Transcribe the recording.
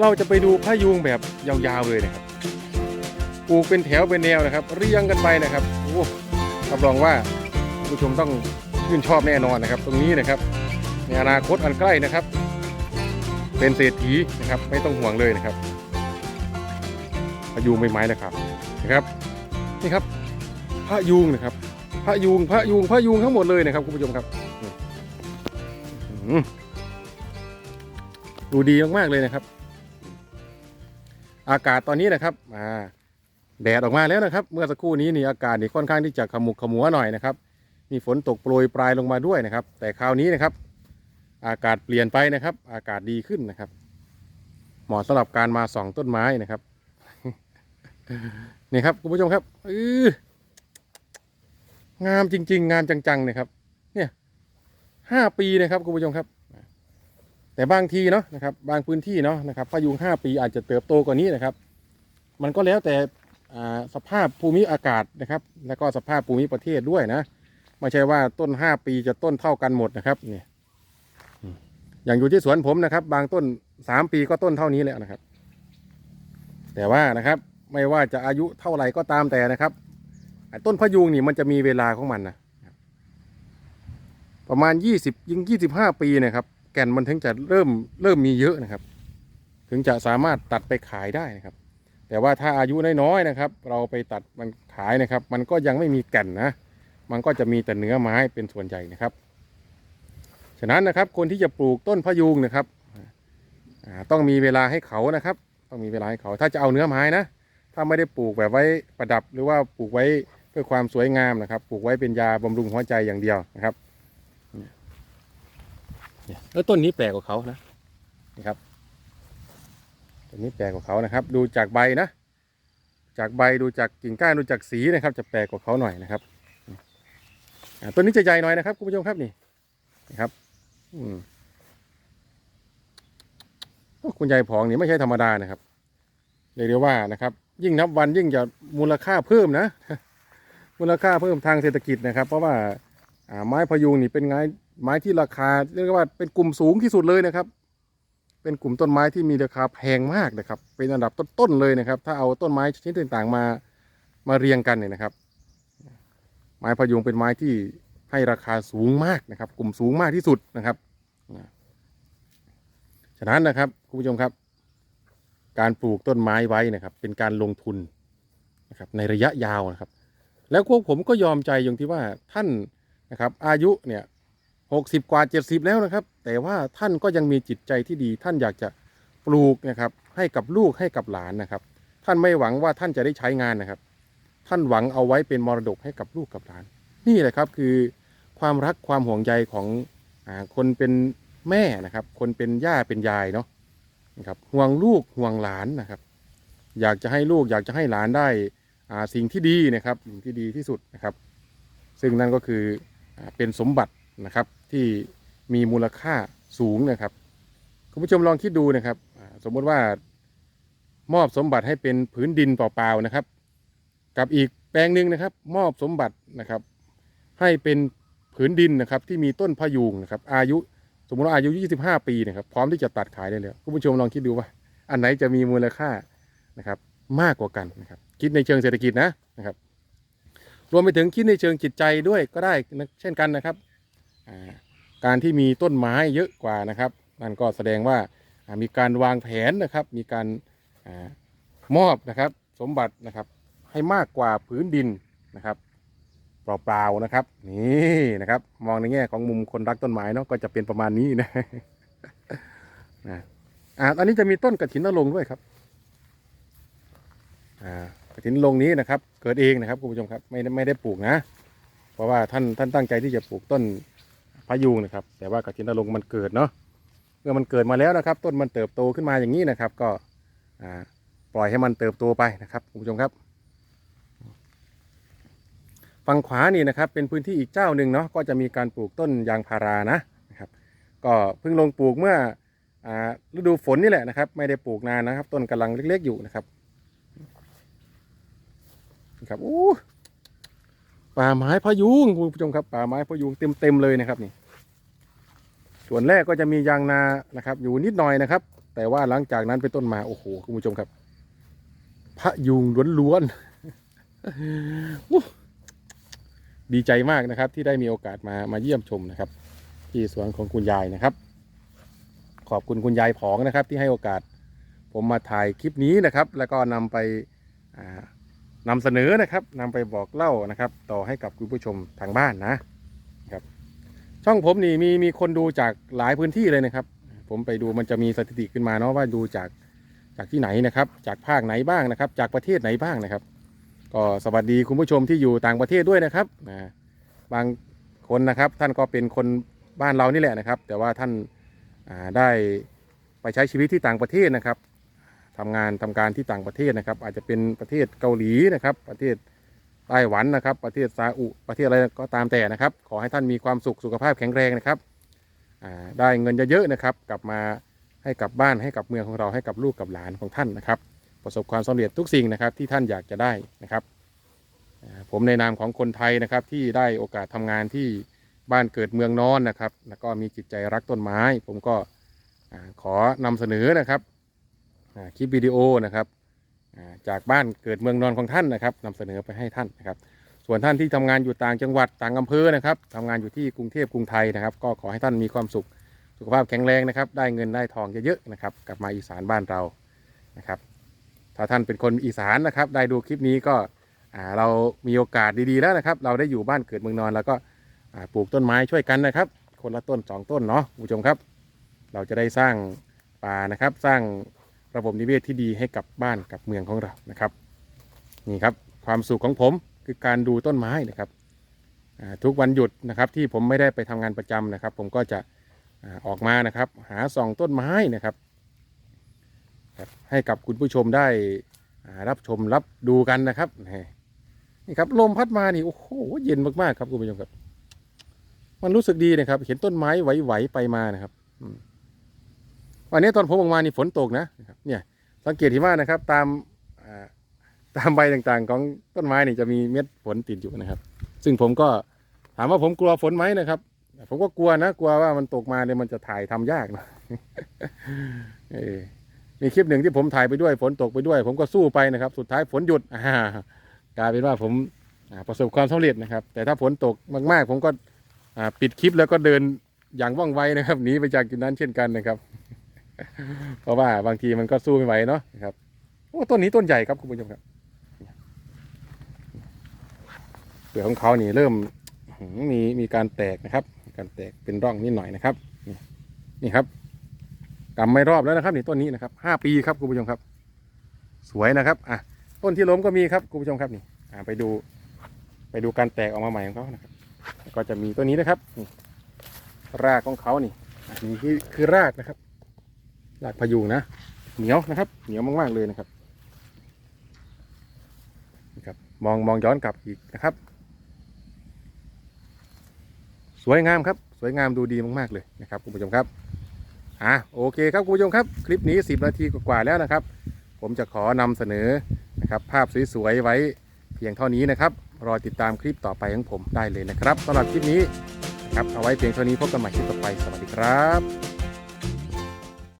เราจะไปดูพะยุงแบบยาวๆเลยนะครับปลูกเป็นแถวเป็นแนวนะครับ เรียงกันไปนะครับโอ้รับรองว่าผู้ชมต้องชื่นชอบแน่นอนนะครับ ตรงนี้นะครับในอนาคตอันใกล้นะครับ เป็นเศรษฐีนะครับ ไม่ต้องห่วงเลยนะครับพะยุงไม่ไม้นะครับนะครับนี่ครับพะยุงนะครับพะยุงพะยุงพะยุงทั้งหมดเลยนะครับคุณผู้ชมครับอืมดูดีมากๆเลยนะครับ อากาศตอนนี้นะครับอ่าแดดออกมาแล้วนะครับ เมื่อสักครู่นี้นี่อากาศนี่ค่อนข้างที่จะขมุกขมัวหน่อยนะครับมีฝนตกโปรยปลายลงมาด้วยนะครับ แต่คราวนี้นะครับ อากาศเปลี่ยนไปนะครับ อากาศดีขึ้นนะครับ เหมาะสำหรับการมาส่องต้นไม้นะครับนี่ครับคุณผู้ชมครับเอองามจริง ๆ งามจังๆนี่ยครับ เนี่ยห้าปีนะครับคุณผู้ชมครับ แต่บางทีเนาะนะครับบางพื้นที่เนาะนะครับพายุงห้าปีอาจจะเติบโตกว่านี้นะครับ มันก็แล้วแต่อ่าสภาพภูมิอากาศนะครับ แล้วก็สภาพภูมิประเทศด้วยนะไม่ใช่ว่าต้นห้าปีจะต้นเท่ากันหมดนะครับเนี่ยอย่างอยู่ที่สวนผมนะครับ บางต้นสามปีก็ต้นเท่านี้แล้วนะครับ แต่ว่านะครับไม่ว่าจะอายุเท่าไหร่ก็ตามแต่นะครับต้นพะยุงนี่มันจะมีเวลาของมันนะประมาณยี่สิบยิงยี่สิบห้าปีนะครับ แก่นมันถึงจะเริ่มเริ่มมีเยอะนะครับ ถึงจะสามารถตัดไปขายได้นะครับ แต่ว่าถ้าอายุน้อยๆนะครับ เราไปตัดมันขายนะครับ มันก็ยังไม่มีแก่นนะ มันก็จะมีแต่เนื้อไม้เป็นส่วนใหญ่นะครับ ฉะนั้นนะครับคนที่จะปลูกต้นพยุงนะครับต้องมีเวลาให้เขานะครับ ต้องมีเวลาให้เขา ถ้าจะเอาเนื้อไม้นะ ถ้าไม่ได้ปลูกแบบไว้ประดับ หรือว่าปลูกไว้เพื่อความสวยงามนะครับ ปลูกไว้เป็นยาบำรุงหัวใจอย่างเดียวนะครับ เนี่ยแล้วต้นนี้แปลกกว่าเขานะนี่ครับต้นนี้แปลกกว่าเขานะครับ ดูจากใบนะ จากใบดูจากกิ่งก้านดูจากสีนะครับ จะแปลกกว่าเขาหน่อยนะครับต้นนี้จะใหญ่หน่อยนะครับคุณผู้ชมครับนี่นะครับ อืมคุณยายผองนี่ไม่ใช่ธรรมดานะครับเรียกได้ว่านะครับ ยิ่งนับวันยิ่งจะมูลค่าเพิ่มนะ มูลค่าเพิ่มทางเศรษฐกิจนะครับ เพราะว่าไม้พยุงนี่เป็นไม้ ไม้ที่ราคาเรียกว่าเป็นกลุ่มสูงที่สุดเลยนะครับ เป็นกลุ่มต้นไม้ที่มีราคาแพงมากนะครับ เป็นอันดับต้นๆเลยนะครับ ถ้าเอาต้นไม้ชนิดต่างๆมามาเรียงกันเนี่ยนะครับ ไม้พะยุงเป็นไม้ที่ให้ราคาสูงมากนะครับ กลุ่มสูงมากที่สุดนะครับฉะนั้นนะครับคุณผู้ชมครับ การปลูกต้นไม้ไว้นะครับ เป็นการลงทุนนะครับในระยะยาวนะครับ แล้วพวกผมก็ยอมใจอย่างที่ว่าท่านนะครับ อายุเนี่ย หกสิบกว่าเจ็ดสิบแล้วนะครับ แต่ว่าท่านก็ยังมีจิตใจที่ดี ท่านอยากจะปลูกนะครับ ให้กับลูกให้กับหลานนะครับ ท่านไม่หวังว่าท่านจะได้ใช้งานนะครับ ท่านหวังเอาไว้เป็นมรดกให้กับลูกกับหลาน นี่แหละครับคือความรักความห่วงใยของอคนเป็นแม่นะครับ คนเป็นย่าเป็นยายเนาะนะครับห่วงลูกห่วงหลานนะครับ อยากจะให้ลูกอยากจะให้หลานได้อ่าสิ่งที่ดีนะครับสิ่งที่ดีที่สุดนะครับ ซึ่งนั่นก็คืออเป็นสมบัติ นะครับที่มีมูลค่าสูงนะครับ คุณผู้ชมลองคิดดูนะครับ สมมติว่ามอบสมบัติให้เป็นผืนดินเปล่าๆนะครับ กับอีกแปลงหนึ่งนะครับ มอบสมบัตินะครับ ให้เป็นผืนดินนะครับ ที่มีต้นพะยูงนะครับ อายุสมมติว่าอายุ 25 ปีนะครับ พร้อมที่จะตัดขายได้แล้วคุณผู้ชมลองคิดดูว่า อันไหนจะมีมูลค่านะครับ มากกว่ากันนะครับ คิดในเชิงเศรษฐกิจนะนะครับ รวมไปถึงคิดในเชิงจิตใจด้วยก็ได้เช่นกันนะครับ การที่มีต้นไม้เยอะกว่านะครับนั่นก็แสดงว่ามีการวางแผนนะครับ มีการอมอบนะครับสมบัตินะครับให้มากกว่าพื้นดินนะครับเปล่าๆนะครับ นี่นะครับ มองในแง่ของมุมคนรักต้นไม้เนาะก็จะเป็นประมาณนี้นะนะอ่าตอนนี้จะมีต้นกระถินนรงด้วยครับอ่ากระถินนรงนี้นะครับ เกิดเองนะครับคุณผู้ชมครับไม่ได้ไม่ได้ปลูกนะ เพราะว่าท่านท่านตั้งใจที่จะปลูกต้น พะยูงนะครับ แต่ว่ากระถินนรงมันเกิดเนาะเมื่อมันเกิดมาแล้วนะครับ ต้นมันเติบโตขึ้นมาอย่างนี้นะครับ ก็ปล่อยให้มันเติบโตไปนะครับคุณผู้ชมครับฝั่งขวานี่นะครับเป็นพื้นที่อีกเจ้าหนึ่งเนาะก็จะมีการปลูกต้นยางพารานะนะครับ ก็เพิ่งลงปลูกเมื่ออฤดูฝนนี่แหละนะครับ ไม่ได้ปลูกนานนะครับ ต้นกำลังเล็กๆอยู่นะครับนะครับอู้ ป่าไม้พะยุงคุณผู้ชมครับ ป่าไม้พะยุงเต็มๆเลยนะครับนี่ ส่วนแรกก็จะมียางนานะครับ อยู่นิดหน่อยนะครับ แต่ว่าหลังจากนั้นเป็นต้นมาโอ้โหคุณผู้ชมครับพระยุงล้วนๆดีใจมากนะครับ ที่ได้มีโอกาสมามาเยี่ยมชมนะครับ ที่สวนของคุณยายนะครับ ขอบคุณคุณยายผองนะครับ ที่ให้โอกาส ผมมาถ่ายคลิปนี้นะครับ แล้วก็นำไปอ่า นำเสนอนะครับนำไปบอกเล่านะครับ ต่อให้กับคุณผู้ชมทางบ้านนะครับ ช่องผมนี่มีมีคนดูจากหลายพื้นที่เลยนะครับ ผมไปดูมันจะมีสถิติขึ้นมาเนาะว่าดูจากจากที่ไหนนะครับ จากภาคไหนบ้างนะครับ จากประเทศไหนบ้างนะครับ ก็สวัสดีคุณผู้ชมที่อยู่ต่างประเทศด้วยนะครับนะบางคนนะครับท่านก็เป็นคนบ้านเรานี่แหละนะครับ แต่ว่าท่านได้ไปใช้ชีวิตที่ต่างประเทศนะครับ ทำงานทำการที่ต่างประเทศนะครับ อาจจะเป็นประเทศเกาหลีนะครับ ประเทศไต้หวันนะครับ ประเทศซาอุประเทศอะไรก็ตามแต่นะครับ ขอให้ท่านมีความสุขสุขภาพแข็งแรงนะครับได้เงินเยอะๆนะครับ กลับมาให้กับบ้านให้กับเมืองของเราให้กับลูกกับหลานของท่านนะครับ ประสบความสำเร็จทุกสิ่งนะครับที่ท่านอยากจะได้นะครับ ผมในนามของคนไทยนะครับที่ได้โอกาสทำงานที่บ้านเกิดเมืองนอนนะครับ แล้วก็มีจิตใจรักต้นไม้ ผมก็ขอนำเสนอนะครับ คลิปวิดีโอนะครับจากบ้านเกิดเมืองนอนของท่านนะครับนำเสนอไปให้ท่านนะครับ ส่วนท่านที่ทำงานอยู่ต่างจังหวัดต่างอำเภอนะครับทำงานอยู่ที่กรุงเทพกรุงไทยนะครับ ก็ขอให้ท่านมีความสุขสุขภาพแข็งแรงนะครับ ได้เงินได้ทองเยอะๆนะครับ กลับมาอีสานบ้านเรานะครับ ถ้าท่านเป็นคนอีสานนะครับ ได้ดูคลิปนี้ก็เรามีโอกาสดีๆแล้วนะครับ เราได้อยู่บ้านเกิดเมืองนอน แล้วก็ปลูกต้นไม้ช่วยกันนะครับ คนละต้นสองต้นเนาะผู้ชมครับ เราจะได้สร้างป่านะครับสร้าง ระบบนิเวศที่ดีให้กับบ้านกับเมืองของเรานะครับ นี่ครับความสุขของผมคือการดูต้นไม้นะครับทุกวันหยุดนะครับที่ผมไม่ได้ไปทำงานประจำนะครับ ผมก็จะออกมานะครับ หาส่องต้นไม้นะครับให้กับคุณผู้ชมได้รับชมรับดูกันนะครับนี่นี่ครับลมพัดมานี่โอ้โหเย็นมากๆครับคุณผู้ชมครับ มันรู้สึกดีนะครับ เห็นต้นไม้ไหวๆไปมานะครับอืม วันนี้ตอนผมออกมานี่ฝนตกนะเนี่ยสังเกตเห็นว่านะครับ ตามตามใบต่างๆ ของต้นไม้นี่จะมีเม็ดฝนติดอยู่นะครับ ซึ่งผมก็ถามว่าผมกลัวฝนไหมนะครับ ผมก็กลัวนะ กลัวว่ามันตกมาเนี่ยมันจะถ่ายทำยากนะมีคลิปหนึ่งที่ผมถ่ายไปด้วยฝนตกไปด้วย ผมก็สู้ไปนะครับ สุดท้ายฝนหยุดกลายเป็นว่าผมประสบความสำเร็จนะครับ แต่ถ้าฝนตกมากๆ ผมก็ปิดคลิปแล้วก็เดินอย่างว่องไวนะครับหนีไปจากจุดนั้นเช่นกันนะครับ เพราะว่าบางทีมันก็สู้ไม่ไหวเนาะครับโอ้ต้นนี้ต้นใหญ่ครับคุณผู้ชมครับเปลือกของเขานี่เริ่มมีมีการแตกนะครับ การแตกเป็นร่องนิดหน่อยนะครับนี่นี่ครับกำไม่รอบแล้วนะครับนี่ต้นนี้นะครับห้าปีครับคุณผู้ชมครับ สวยนะครับอะต้นที่ล้มก็มีครับคุณผู้ชมครับนี่อ่าไปดูไปดูการแตกออกมาใหม่ของเขานะครับ ก็จะมีต้นนี้นะครับนี่รากของเขานี่อันนี้คือคือรากนะครับ รากพะยูงนะ เหนียวนะครับ เหนียวมากๆเลยนะครับนี่ครับ มองมองย้อนกลับอีกนะครับ สวยงามครับ สวยงามดูดีมากๆเลยนะครับคุณผู้ชมครับอะโอเคครับคุณผู้ชมครับ คลิปนี้ 10 นาทีกว่าแล้วนะครับ ผมจะขอนำเสนอนะครับ ภาพสวยๆไว้เพียงเท่านี้นะครับ รอติดตามคลิปต่อไปของผมได้เลยนะครับสำหรับคลิปนี้นะครับเอาไว้เพียงเท่านี้พบกันใหม่คลิปต่อไปสวัสดีครับ